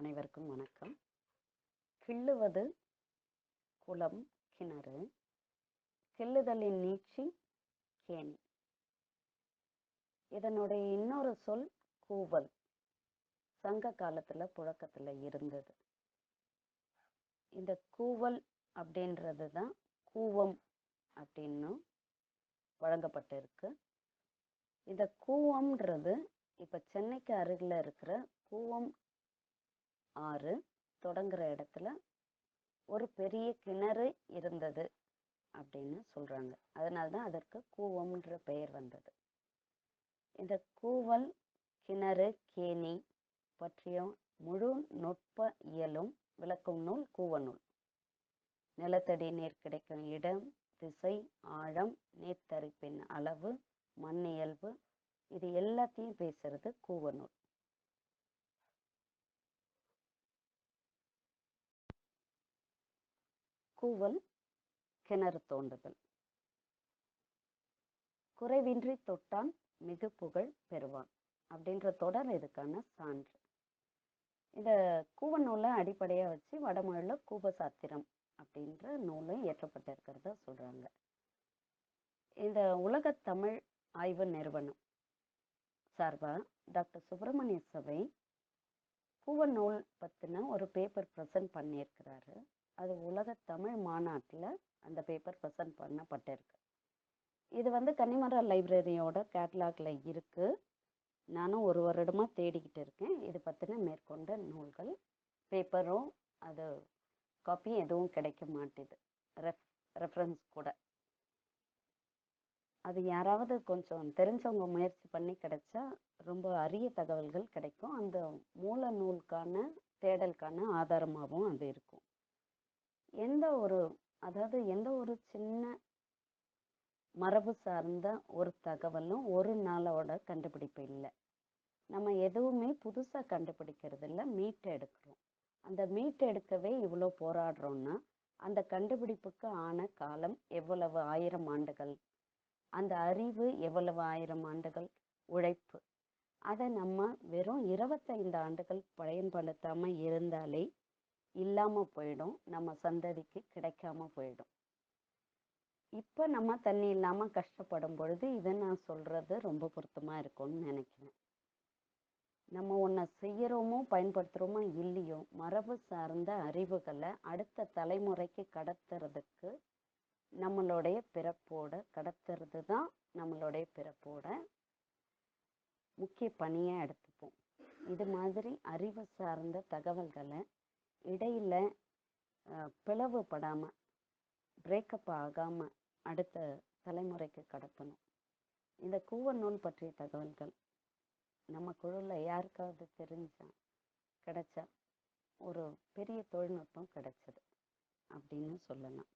அனைவருக்கும் வணக்கம். கிள்ளுவது குளம் கிணறு. கிள்ளுதலின் நீட்சி கேணி. இதனுடைய இன்னொரு சொல் கூவல். சங்க காலத்துல புழக்கத்துல இருந்தது. இந்த கூவல் அப்படின்றது தான் கூவம் அப்படின்னு வழங்கப்பட்டிருக்கு. இந்த கூவம்ன்றது இப்போ சென்னைக்கு அருகில் இருக்கிற கூவம் ஆறு தொடங்குற இடத்துல ஒரு பெரிய கிணறு இருந்தது அப்படின்னு சொல்றாங்க. அதனால்தான் அதற்கு கூவம்ன்ற பெயர் வந்தது. இந்த கூவல் கிணறு கேணி பற்றிய முழு நுட்ப இயலும் விளக்கும் நூல் கூவநூல். நிலத்தடி நீர் கிடைக்கும் இடம் திசை ஆழம் நீர்த்தரிப்பின் அளவு மண் இயல்பு இது எல்லாத்தையும் பேசுறது கூவநூல். கூவல் கிணறு தோண்டுதல். குறைவின்றி தொட்டான் மிகு புகழ் பெறுவான் அப்படின்ற தொடர் இதுக்கான சான்று. இந்த கூவ நூலை அடிப்படையாக வச்சு வடமொழியில் கூபசாத்திரம் அப்படின்ற நூலும் இயற்றப்பட்டிருக்கிறத சொல்கிறாங்க இந்த உலக தமிழ் ஆய்வு நிறுவனம் சார்பா டாக்டர் சுப்பிரமணிய சபை கூவ நூல் ஒரு பேப்பர் ப்ரெசன்ட் பண்ணியிருக்கிறாரு. அது உலக தமிழ் மாநாட்டில் அந்த பேப்பர் ப்ரெசன்ட் பண்ணப்பட்டிருக்கு. இது வந்து கன்னிமரா லைப்ரரியோட கேட்லாக்ல இருக்குது நானும் ஒரு வருடமாக தேடிக்கிட்டு இருக்கேன். இது பற்றின மேற்கொண்ட நூல்கள் பேப்பரும் அது காப்பி எதுவும் கிடைக்க மாட்டேது. ரெஃப் ரெஃபரன்ஸ் கூட. அது யாராவது கொஞ்சம் தெரிஞ்சவங்க முயற்சி பண்ணி கிடைச்சா ரொம்ப அரிய தகவல்கள் கிடைக்கும். அந்த மூல நூலுக்கான தேடலுக்கான ஆதாரமாகவும் அது இருக்கும். எந்த ஒரு அதாவது எந்த ஒரு சின்ன மரபு சார்ந்த ஒரு தகவலும் ஒரு நாளோட கண்டுபிடிப்பு இல்லை. நம்ம எதுவுமே புதுசாக கண்டுபிடிக்கிறது இல்லை மீட் எடுக்கிறோம். அந்த மீட் எடுக்கவே இவ்வளோ போராடுறோம்னா அந்த கண்டுபிடிப்புக்கு ஆன காலம் எவ்வளவு ஆயிரம் ஆண்டுகள்? அந்த அறிவு எவ்வளவு ஆயிரம் ஆண்டுகள்? உழைப்பு. அதை நம்ம வெறும் இருபத்தைந்து ஆண்டுகள் பயன்படுத்தாமல் இருந்தாலே இல்லாமல் போயிடும். நம்ம சந்ததிக்கு கிடைக்காம போயிடும். இப்போ நம்ம தண்ணி இல்லாமல் கஷ்டப்படும் பொழுது இதை நான் சொல்கிறது ரொம்ப பொருத்தமாக இருக்கும்னு நினைக்கிறேன். நம்ம ஒன்றை செய்கிறோமோ பயன்படுத்துகிறோமோ இல்லையோ மரபு சார்ந்த அறிவுகளை அடுத்த தலைமுறைக்கு கடத்துறதுக்கு நம்மளுடைய பிறப்போட கடத்துறது தான் நம்மளுடைய பிறப்போட முக்கிய பணியாக எடுத்துப்போம். இது மாதிரி அறிவு சார்ந்த தகவல்களை இடையில் பிளவுபடாமல் பிரேக்கப் ஆகாமல் அடுத்த தலைமுறைக்கு கடத்தணும். இந்த கூவ நூல் பற்றிய தகவல்கள் நம்ம குழுல யாருக்காவது தெரிஞ்சா கிடைச்சா ஒரு பெரிய தொழில்நுட்பம் கிடைச்சது அப்படின்னு சொல்லலாம்.